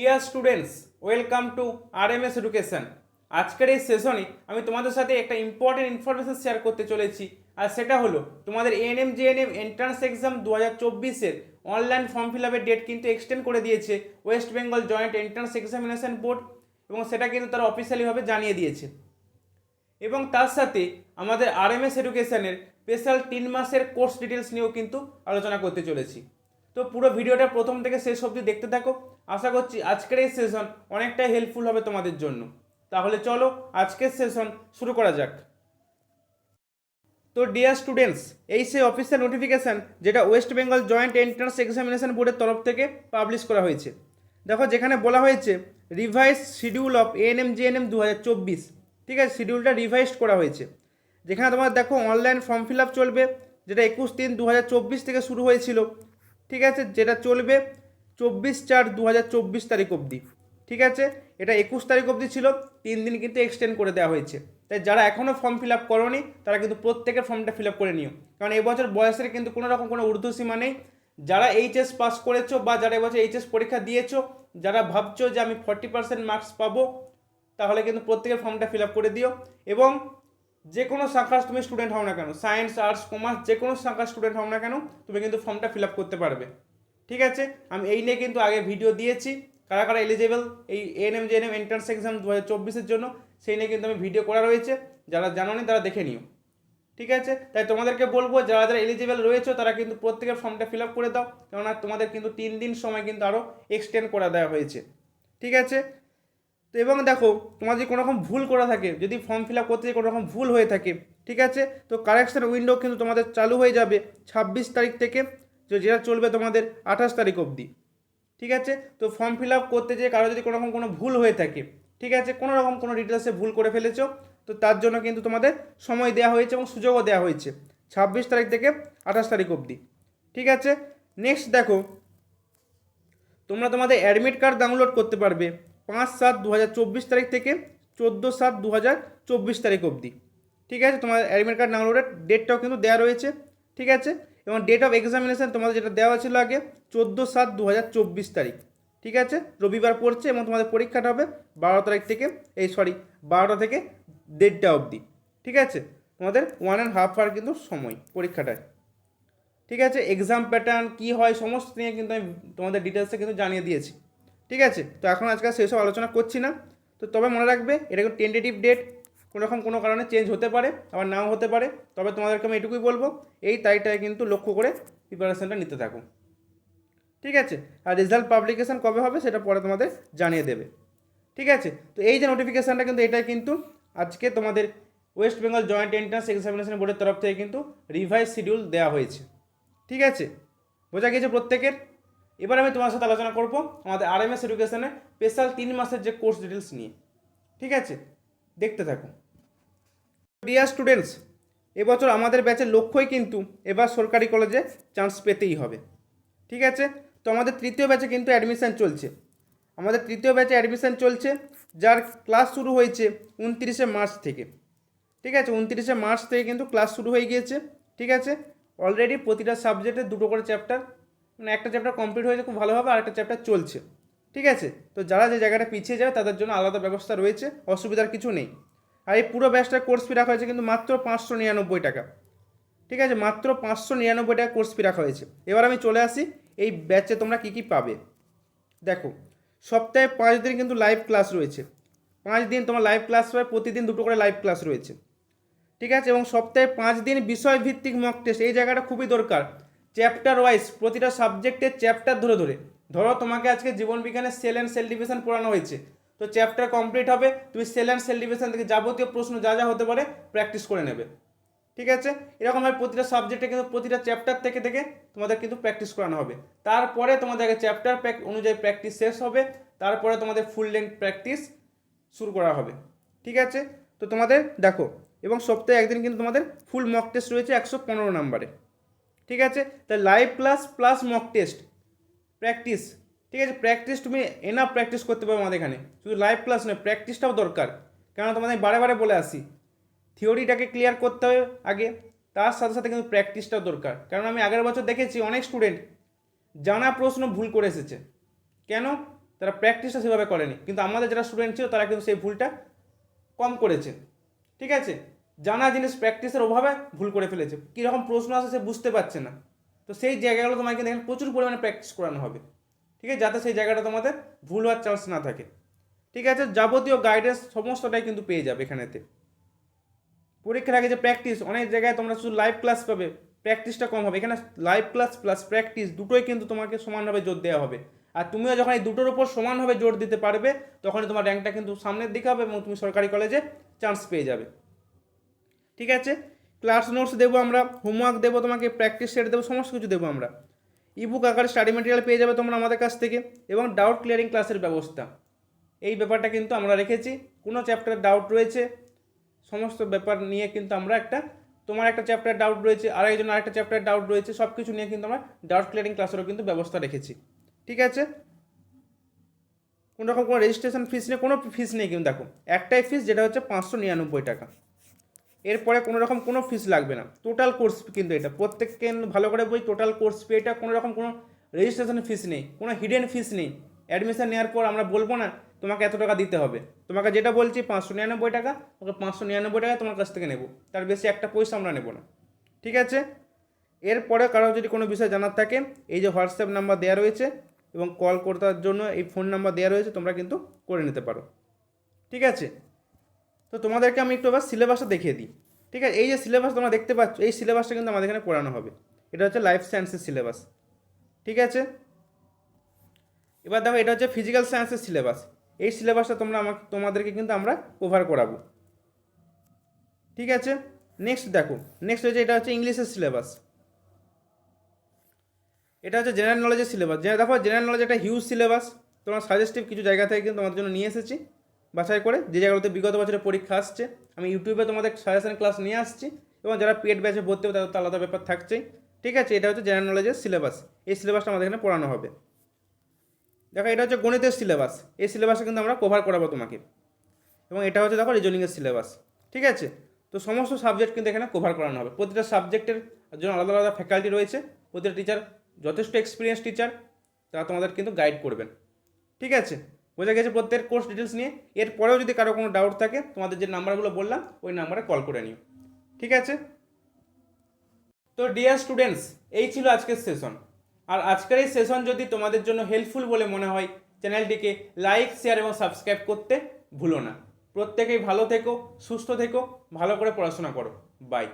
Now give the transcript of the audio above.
Dear students welcome to R M S education আজকের এই সেশনে আমি তোমাদের সাথে একটা ইম্পর্টেন্ট ইনফরমেশন শেয়ার করতে চলেছি। আর সেটা হলো, তোমাদের এএনএম জিএনএম এন্ট্রান্স এক্সাম দু হাজার চব্বিশের অনলাইন ফর্ম ফিল আপের ডেট কিন্তু এক্সটেন্ড করে দিয়েছে West Bengal joint entrance examination board এবং সেটা কিন্তু তারা অফিসিয়ালিভাবে জানিয়ে দিয়েছে। এবং তার সাথে আমাদের আর এম এস এডুকেশনের স্পেশাল তিন মাসের কোর্স ডিটেলস নিয়েও কিন্তু আলোচনা করতে চলেছি। তো পুরো ভিডিওটা প্রথম থেকে শেষ অবধি দেখতে থাকো। আশা করছি আজকের এই সেশন অনেকটাই হেল্পফুল হবে তোমাদের জন্য। তাহলে চলো আজকের সেশন শুরু করা যাক। তো ডিয়ার স্টুডেন্টস এই সেই অফিসিয়াল নোটিফিকেশান যেটা West Bengal joint entrance examination বোর্ডের তরফ থেকে পাবলিশ করা হয়েছে। দেখো যেখানে বলা হয়েছে revise schedule of ANM GNM দু হাজার চব্বিশ। ঠিক আছে শিডিউলটা রিভাইজড করা হয়েছে। যেখানে তোমার দেখো অনলাইন ফর্ম ফিল আপ চলবে, যেটা একুশ তিন দু হাজার চব্বিশ থেকে শুরু হয়েছিল। ঠিক আছে, যেটা চলবে চব্বিশ চার দু হাজার তারিখ অবধি, ঠিক আছে? এটা একুশ তারিখ অবধি ছিল, তিন দিন কিন্তু এক্সটেন্ড করে দেওয়া হয়েছে। তাই যারা এখনও ফর্ম ফিল আপ করনি, তারা কিন্তু প্রত্যেকের ফর্মটা ফিল আপ করে নিও। কারণ এবছর বয়সের কিন্তু কোনো রকম কোনো ঊর্ধ্বসীমা নেই। যারা এইচএস পাস করেছ বা যারা এবছর এইচএস পরীক্ষা দিয়েছ, যারা ভাবছ যে আমি ফর্টি পার্সেন্ট মার্কস পাবো, তাহলে কিন্তু প্রত্যেকের ফর্মটা ফিল আপ করে দিও। এবং যে কোনো শাখার তুমি স্টুডেন্ট হও না কেন সায়েন্স আর্টস কমার্স যে কোনো শাখার স্টুডেন্ট হও না কেন, তুমি কিন্তু ফর্মটা ফিল আপ করতে পারবে। ঠিক আছে? আমি এই নিয়ে কিন্তু আগে ভিডিও দিয়েছি। কারা কারা এলিজেবল এই এএনএম জেএনএম এন্ট্রান্স এক্সাম দু হাজার জন্য, সেই নিয়ে কিন্তু আমি ভিডিও করা রয়েছে। যারা জানো নি তারা দেখে নিও। ঠিক আছে? তাই তোমাদেরকে বলব, যারা যারা এলিজিবল রয়েছে, তারা কিন্তু প্রত্যেকের ফর্মটা ফিল আপ করে দাও। কেননা তোমাদের কিন্তু তিন দিন সময় কিন্তু আরও এক্সটেন্ড করে দেওয়া হয়েছে। ঠিক আছে? তো এবং দেখো, তোমার যদি কোনো রকম ভুল করা থাকে, যদি ফর্ম ফিল আপ করতে কোনো রকম ভুল হয়ে থাকে, ঠিক আছে? তো কারেকশন উইন্ডো কিন্তু তোমাদের চালু হয়ে যাবে ছাব্বিশ তারিখ থেকে। তো যেটা চলবে তোমাদের আঠাশ তারিখ অবধি, ঠিক আছে? তো ফর্ম ফিল আপ করতে যেয়ে কারও যদি কোনো রকম কোনো ভুল হয়ে থাকে, ঠিক আছে? কোনো রকম কোনো ডিটেলসে ভুল করে ফেলেছো, তো তার জন্য কিন্তু তোমাদের সময় দেওয়া হয়েছে এবং সুযোগও দেওয়া হয়েছে, ছাব্বিশ তারিখ থেকে আঠাশ তারিখ অবধি, ঠিক আছে? নেক্সট দেখো, তোমরা তোমাদের অ্যাডমিট কার্ড ডাউনলোড করতে পারবে পাঁচ সাত দু চব্বিশ তারিখ থেকে চোদ্দ সাত দু চব্বিশ তারিখ অবধি, ঠিক আছে? তোমার অ্যাডমিট কার্ড ডাউনলোডের ডেটটাও কিন্তু দেওয়া রয়েছে, ঠিক আছে? এবং ডেট অফ এক্সামিনেশান তোমাদের যেটা দেওয়া ছিল আগে, চোদ্দ সাত দু তারিখ। ঠিক আছে? রবিবার পড়ছে এবং তোমাদের পরীক্ষাটা হবে বারো তারিখ থেকে, এই সরি বারোটা থেকে দেড়টা অবধি। ঠিক আছে? তোমাদের ওয়ান অ্যান্ড হাফ আওয়ার কিন্তু সময় পরীক্ষাটায়। ঠিক আছে? এক্সাম প্যাটার্ন কী হয়, সমস্ত নিয়ে কিন্তু আমি তোমাদের ডিটেলসে কিন্তু জানিয়ে দিয়েছি। ঠিক আছে? তো এখন আজকাল সেসব আলোচনা করছি না। তো তবে মনে রাখবে, এটা কিন্তু টেন্টেটিভ ডেট রকম কোনো কারণে চেঞ্জ হতে পারে, আবার নাও হতে পারে, তবে তোমাদেরকে আমি এটুকুই বলব, এই তারিখটায় কিন্তু লক্ষ্য করে প্রিপারেশনটা নিতে থাকো। ঠিক আছে? আর রেজাল্ট পাবলিকেশান কবে হবে সেটা পরে তোমাদের জানিয়ে দেবে। ঠিক আছে? তো এই যে নোটিফিকেশানটা কিন্তু এটাই কিন্তু আজকে তোমাদের West Bengal joint entrance examination বোর্ডের তরফ থেকে কিন্তু রিভাইজ শিডিউল দেওয়া হয়েছে। ঠিক আছে? বোঝা গেছে প্রত্যেকের? এবার আমি তোমার সাথে আলোচনা করব আমাদের আর এম এস এডুকেশনের স্পেশাল তিন মাসের যে কোর্স ডিটেলস নিয়ে। ঠিক আছে? দেখতে থাকো। ডিয়ার স্টুডেন্টস এবছর আমাদের ব্যাচের লক্ষ্যই কিন্তু এবার সরকারি কলেজে চান্স পেতেই হবে। ঠিক আছে? তো আমাদের তৃতীয় ব্যাচে কিন্তু অ্যাডমিশান চলছে। আমাদের তৃতীয় ব্যাচে অ্যাডমিশান চলছে, যার ক্লাস শুরু হয়েছে উনত্রিশে মার্চ থেকে। ঠিক আছে? উনত্রিশে মার্চ থেকে কিন্তু ক্লাস শুরু হয়ে গিয়েছে। ঠিক আছে? অলরেডি প্রতিটা সাবজেক্টে দুটো করে চ্যাপ্টার মানে একটা চ্যাপ্টার কমপ্লিট হয়েছে খুব ভালোভাবে আর একটা চ্যাপ্টার চলছে। ঠিক আছে? তো যারা যে জায়গাটা পিছিয়ে যাবে, তাদের জন্য আলাদা ব্যবস্থা রয়েছে, অসুবিধার কিছু নেই। আর এই পুরো ব্যাচটার কোর্স ফি রাখা হয়েছে কিন্তু মাত্র পাঁচশো নিরানব্বই টাকা। ঠিক আছে? মাত্র পাঁচশো নিরানব্বই টাকা কোর্স ফি রাখা হয়েছে। এবার আমি চলে আসি, এই ব্যাচে তোমরা কী কী পাবে? দেখো, সপ্তাহে পাঁচ দিন কিন্তু লাইভ ক্লাস রয়েছে। পাঁচ দিন তোমার লাইভ ক্লাস হয়, প্রতিদিন দুটো করে লাইভ ক্লাস রয়েছে। ঠিক আছে? এবং সপ্তাহে পাঁচ দিন বিষয়ভিত্তিক মক টেস্ট এই জায়গাটা খুবই দরকার। চ্যাপ্টার ওয়াইজ প্রতিটা সাবজেক্টের চ্যাপ্টার ধরে ধরে। ধরো তোমাকে আজকে জীবন বিজ্ঞানের সেল অ্যান্ড সেল ডিভিশন পড়ানো হয়েছে। তো চ্যাপ্টার কমপ্লিট হবে, তুমি সেল অ্যান্ড সেল ডিভিশন থেকে যাবতীয় প্রশ্ন যা যা হতে পারে প্র্যাকটিস করে নেবে। ঠিক আছে? এরকমভাবে প্রতিটা সাবজেক্টে কিন্তু প্রতিটা চ্যাপ্টার থেকে থেকে তোমাদের কিন্তু প্র্যাকটিস করানো হবে। তারপরে তোমাদের আগে চ্যাপ্টার প্যাক অনুযায়ী প্র্যাকটিস শেষ হবে, তারপরে তোমাদের ফুল লেন্থ প্র্যাকটিস শুরু করা হবে। ঠিক আছে? তো তোমাদের দেখো, এবং সপ্তাহে একদিন কিন্তু তোমাদের ফুল মক টেস্ট রয়েছে একশো পনেরো নাম্বারে ঠিক আছে? তাই live class plus mock test practice ঠিক আছে প্র্যাকটিস তুমি এনাফ প্র্যাকটিস করতে পারো আমাদের এখানে। শুধু লাইভ ক্লাস নয় প্র্যাকটিসটাও দরকার। কেন তোমাদের বারে বারে বলে আসি থিওরিটাকে ক্লিয়ার করতে হবে আগে, তার সাথে সাথে কিন্তু প্র্যাকটিসটাও দরকার। কারণ আমি আগের বছর দেখেছি অনেক স্টুডেন্ট জানা প্রশ্ন ভুল করে এসেছে। কেন? তারা প্র্যাকটিসটা সেভাবে করেনি। কিন্তু আমাদের যারা স্টুডেন্ট ছিল, তারা কিন্তু সেই ভুলটা কম করেছে। ঠিক আছে? জানা জিনিস প্র্যাকটিসের অভাবে ভুল করে ফেলেছে। কীরকম প্রশ্ন আসে সে বুঝতে পারছে না। তো সেই জায়গাগুলো তোমাকে দেখেন প্রচুর পরিমাণে প্র্যাকটিস করানো হবে। ঠিক আছে? যাতে সেই জায়গাটা তোমাদের ভুল হওয়ার চান্স না থাকে। ঠিক আছে? যাবতীয় গাইডেন্স সমস্তটাই কিন্তু পেয়ে যাবে এখানেতে। পরীক্ষার আগে যে প্র্যাকটিস অনেক জায়গায় তোমরা শুধু লাইভ ক্লাস পাবে। প্র্যাকটিসটা কম হবে। এখানে লাইভ ক্লাস প্লাস প্র্যাকটিস দুটোই কিন্তু তোমাকে সমানভাবে জোর দেওয়া হবে। আর তুমিও যখন এই দুটোর উপর সমানভাবে জোর দিতে পারবে, তখনই তোমার র্যাঙ্কটা কিন্তু সামনের দিকে হবে এবং তুমি সরকারি কলেজে চান্স পেয়ে যাবে। ঠিক আছে? ক্লাস নোটস দেবো আমরা হোমওয়ার্ক দেবো তোমাকে প্র্যাকটিস সেট দেবো, সমস্ত কিছু দেবো আমরা। ইবুক আকারে স্টাডি মেটেরিয়াল পেয়ে যাবে তোমরা আমাদের কাছ থেকে এবং ডাউট ক্লিয়ারিং ক্লাসের ব্যবস্থা। এই ব্যাপারটা কিন্তু আমরা রেখেছি। কোনো চ্যাপ্টার ডাউট রয়েছে, সমস্ত ব্যাপার নিয়ে কিন্তু আমরা একটা, তোমার একটা চ্যাপ্টার ডাউট রয়েছে আর একজন আরেকটা চ্যাপ্টার ডাউট রয়েছে সব কিছু নিয়ে কিন্তু আমরা ডাউট ক্লিয়ারিং ক্লাসেরও কিন্তু ব্যবস্থা রেখেছি। ঠিক আছে? কোনো রকম কোনো রেজিস্ট্রেশন ফিস নেই কোনো ফিস নেই কিন্তু দেখো। একটাই ফিস যেটা হচ্ছে পাঁচশো নিরানব্বই টাকা। এরপরে কোনো রকম কোনো ফিস লাগবে না। টোটাল কোর্স কিন্তু এটা। প্রত্যেককে ভালো করে বই টোটাল কোর্স পে এটা কোনো রকম কোনো রেজিস্ট্রেশন ফিস নেই, কোনো হিডেন ফিস নেই। অ্যাডমিশন নেওয়ার পর আমরা বলব না, তোমাকে এত টাকা দিতে হবে। তোমাকে যেটা বলছি, পাঁচশো নিরানব্বই টাকা, ওকে পাঁচশো নিরানব্বই টাকা তোমার কাছ থেকে নেব। তার বেশি একটা পয়সা আমরা নেব না। ঠিক আছে? এরপরে কারও যদি কোনো বিষয় জানার থাকে, এই যে হোয়াটসঅ্যাপ নাম্বার দেওয়া রয়েছে এবং কল করতার জন্য এই ফোন নাম্বার দেওয়া রয়েছে, তোমরা কিন্তু করে নিতে পারো। ঠিক আছে? তো তোমাদেরকে আমি একটু আবার সিলেবাসটা দেখিয়ে দিই। ঠিক আছে? এই যে সিলেবাস তোমরা দেখতে পাচ্ছ, এই সিলেবাসটা কিন্তু আমাদের এখানে পড়ানো হবে। এটা হচ্ছে লাইফ সায়েন্সের সিলেবাস ঠিক আছে? এবার দেখো, এটা হচ্ছে ফিজিক্যাল সায়েন্সের সিলেবাস এই সিলেবাসটা তোমরা আমাকে, তোমাদেরকে কিন্তু আমরা কভার করাবো। ঠিক আছে? নেক্সট দেখো নেক্সট হচ্ছে এটা হচ্ছে ইংলিশের সিলেবাস এটা হচ্ছে জেনারেল নলেজের সিলেবাস দেখো জেনারেল নলেজ একটা হিউজ সিলেবাস তোমার সাজেস্টিভ কিছু জায়গা থেকে কিন্তু তোমাদের জন্য নিয়ে এসেছি। বাছাই করে যে জায়গাগুলোতে বিগত বছরে পরীক্ষা আসছে, আমি ইউটিউবে তোমাদের সাজেশন ক্লাস নিয়ে আসছি এবং যারা পেড ব্যাচে ভর্তি হবে তাদের তো আলাদা ব্যাপার থাকছেই। ঠিক আছে, এটা হচ্ছে জেনারেল নলেজের সিলেবাস এই সিলেবাসটা আমাদের এখানে পড়ানো হবে। দেখো, এটা হচ্ছে গণিতের সিলেবাস এই সিলেবাসটা কিন্তু আমরা কভার করাবো তোমাকে। এবং এটা হচ্ছে দেখো রিজনিংয়ের সিলেবাস ঠিক আছে? তো সমস্ত সাবজেক্ট কিন্তু এখানে কভার করানো হবে। প্রতিটা সাবজেক্টের জন্য আলাদা আলাদা ফ্যাকাল্টি রয়েছে। প্রতিটা টিচার যথেষ্ট এক্সপিরিয়েন্স টিচার তারা তোমাদের কিন্তু গাইড করবেন। ঠিক আছে? বোঝা গেছে প্রত্যেক কোর্স ডিটেলস নিয়ে। এরপরেও যদি কারও কোনো ডাউট থাকে, তোমাদের যে নাম্বারগুলো বললাম, ওই নাম্বারে কল করে নিও। ঠিক আছে? তো ডিয়ার স্টুডেন্টস এই ছিল আজকের সেশন আর আজকের এই সেশন যদি তোমাদের জন্য হেল্পফুল বলে মনে হয়, চ্যানেলটিকে লাইক শেয়ার এবং সাবস্ক্রাইব করতে ভুলো না। প্রত্যেকেই ভালো থেকো, সুস্থ থেকো, ভালো করে পড়াশোনা করো। বাই